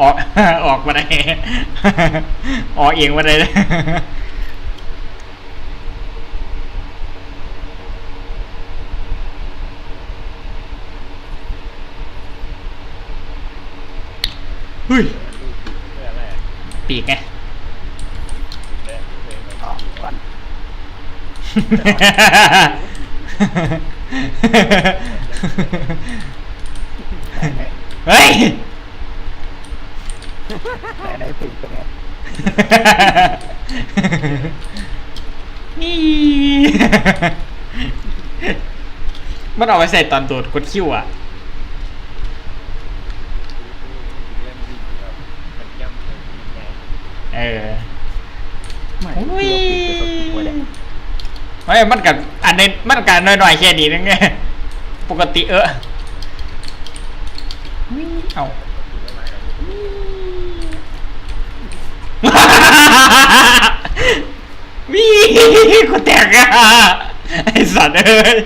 ออกออกมาได้ออกเองมาได้เฮ้ยปีกไงเฮ้ย แต่ได้ปิดเป็นไงนี่มันเอาไปใส่ตอนโดดกดคิวอะเล่นวิ่งแบบมันย่ำเลยไงเออไม่โอ้ยคิดว่าปิดเป็นตัวแหละไม่มันกับอันนี้มันกับน้อยๆแค่นี้นึงไงปกติเออวิ่งเอา วิ่งกูแตกอะไอสัตว์เอ้ย